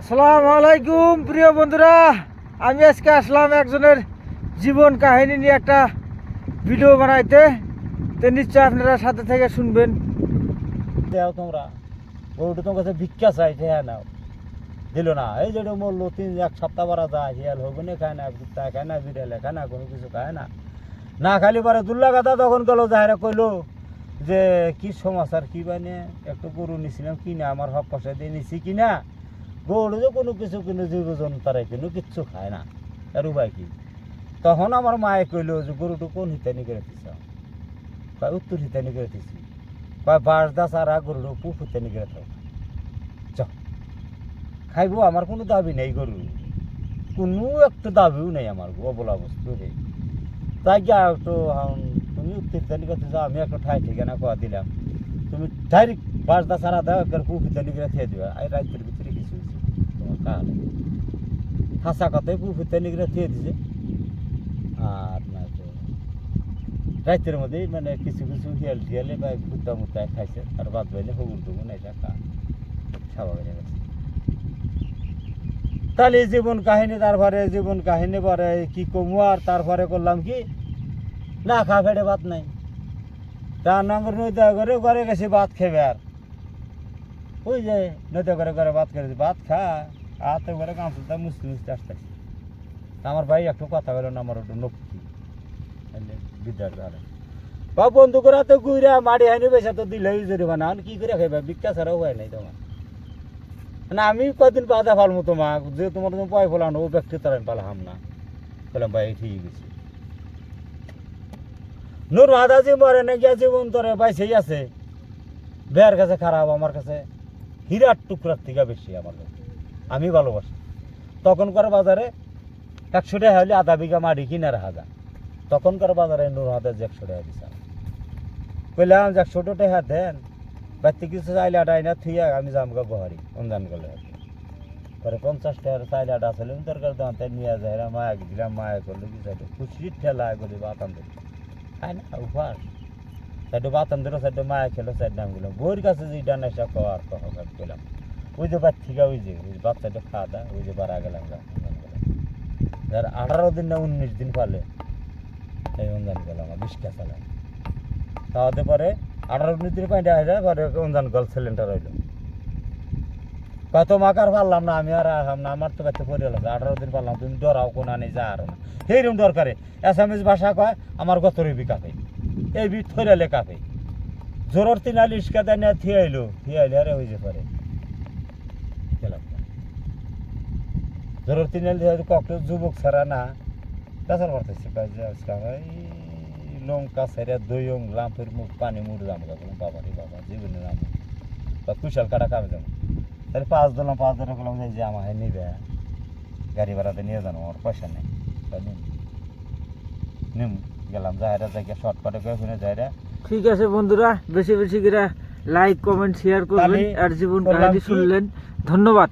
আসসালামু আলাইকুম, প্রিয় বন্ধুরা। আমি আজকে আসলাম একজনের জীবন কাহিনী নিয়ে একটা ভিডিও বানাইতে। তো নিশ্চয় আপনারা সাথে থেকে শুনবেন। দেও তোমরা। গরুটা তোমার কাছে ভিক্ষা চাই হ্যাঁ নাও। দিল না। এই যে মরলো, তিন, এক সপ্তাহ বারা যায় হিয়াল হবে না, খায় না, কুত্তা খায় না, বিড়ালে খায় না, কোনো কিছু খায় না। না খালি পরে দুল্লা কথা তখন গেল, যাহারা কইলো যে, কি সমাচার, কি মানে একটু গরু নিছিলাম, কিনা? আমার হক পয়সা দিয়ে নিছি কিনা? যে কোনো কিছু কিন্তু জীব জন্তারে কিন্তু কিচ্ছু খায় না। আর উপায় কি? তখন আমার মায়ে কইলো যে গরুটো কোন হিতানি করে দিছ? কয় উত্তর হিতানি করে দিছি। কয় বাঁশ দা সারা গরুর পু ফুটানি করে থাক চ খাইবো আমার কোনো দাবি নেই গরু। কোনো একটু দাবিও নেই আমার অবলা বস্তু রে তাই গিয়া আম, তুমি উত্তর হিতানি করতে যাও আমি একটা ঠাই ঠিকানা কয়া দিলাম। তুমি ডাইরেক্ট বাঁশ দা সারা দাও একবার পু ফুটানি করে খেয়ে দিবা। এই রাইতের ভিতরে কিছু কালে হাসা কথাই পু ফুটানি করে খেয়ে দিছে। আর রাইতের মধ্যেই মানে কিছু কিছু হিয়াল টিয়ালে বা গুত্তা মুত্তায় খাইছে, আর বাদ বাইলে হগুন টুগুন এটা খা স্বাভাবিক গেছে। তাহলে জীবন কাহিনী, তারপরে জীবন কাহিনী পরে কি কমু আর তারপরে করলাম কি? না খা ফেটে ভাত নাই। তার নাঙ্গর নইতে করে ঘরে গেছে ভাত খেবে আর। ওই যে নইতে করে ঘরে ভাত খেয়েছে ভাত খা। হাতে করে কাঁচতে মুছতে মুছতে আসতেছে আমার ভাই একটু কথা বলো না, আমার একটু নক্কি বিদ্যার দ্বারা বা বন্ধু করা তো গুইরা মারি হাইনি বেসা তো দিলেই জরিমানা আর কি করে খাইবা? ভিক্ষা ছাড়াও হয় নাই তোমার। না, আমি কদিন বাধা ফালমু তোমাক, যে তোমার তুমি পয় ফলানো, ও ব্যক্তি তার পালাম না। বললাম, ভাই ঠিক আছে নূর মাদাজি মরে না, গিয়া জীবন তোরে ভাই সেই আছে। বেয়ার কাছে খারাপ, আমার কাছে হীরার টুকরার থেকে বেশি আমার কাছে। আমি ভালোবাসি। তখন করে বাজারে একশো টাকা হলে আধা বিঘা মাটি কিনে রাখা যায়। তখনকার বাজারে নূর হাজার একশো টাকা দিছে। কইলাম যে একশো টাকা দেন, বাড়তে কিছু চাইলে আটাই না থুইয়া আমি যাম গা বহারি অনুদান গেলে পরে পঞ্চাশ টাকার চাইলে আটা আসলে দরকার দাম তাই নিয়ে যায় মায়া দিলাম মায়া করল, কি চাইলে খুশির ঠেলা বলে বাতান দিল খাই না? উপাস সাইডে বাতান দিল সাইডে মায়া খেলো সাইড নাম গেলাম বইয়ের কাছে যে ডানা সা খাওয়ার কথা গেলাম ওই যে বাচ্চিকা ওই যে বাচ্চাটা খাওয়া দা ওই যে বাড়া গেলাম, গা অনুদান যার আঠারো দিন না উনিশ দিন পালে, এই অনুদান গেল আমার চালায় খাওয়াতে পরে আঠারো উনিশ দিন পাইটা আসে পরে অনুদান গল সিলিন্ডার হইল কত মাকার পারলাম না, আমি আর আহাম না, আমার তো কাছে পড়ে গেল আঠারো দিন পারলাম, তুমি ডরাও, কোন আনি যা আর না। সেইরকম দরকারে এসামিজ ভাষা কয়, আমার গত রবি কাপে, এই বি থইরালে কাপে। জোরর তিনালি ইস্কা দেয় না থিয়ে আইলো থিয়ে আইলে আরে হয়ে যে পারে। গেলাম জোরর তিনালি যুবক ছাড়া না বেচার করতেছি কাজ লঙ্কা সেরে দইয়ং লাম্পের মুখ পানি মুড় দাম বললাম বাবা রে বাবা জীবনে নাম বা কুশাল কাটা কামে যাব তাহলে পাঁচ দিলাম পাঁচ দিলাম করলাম যে আমার নিবে গাড়ি ভাড়াতে নিয়ে জানো আমার পয়সা নেই নিম গেলাম যাহেরা জায়গা শর্টকাটে করে শুনে যাইরা ঠিক আছে বন্ধুরা বেশি বেশি করে লাইক কমেন্ট শেয়ার করবেন আর জীবন কাহিনী শুনলেন ধন্যবাদ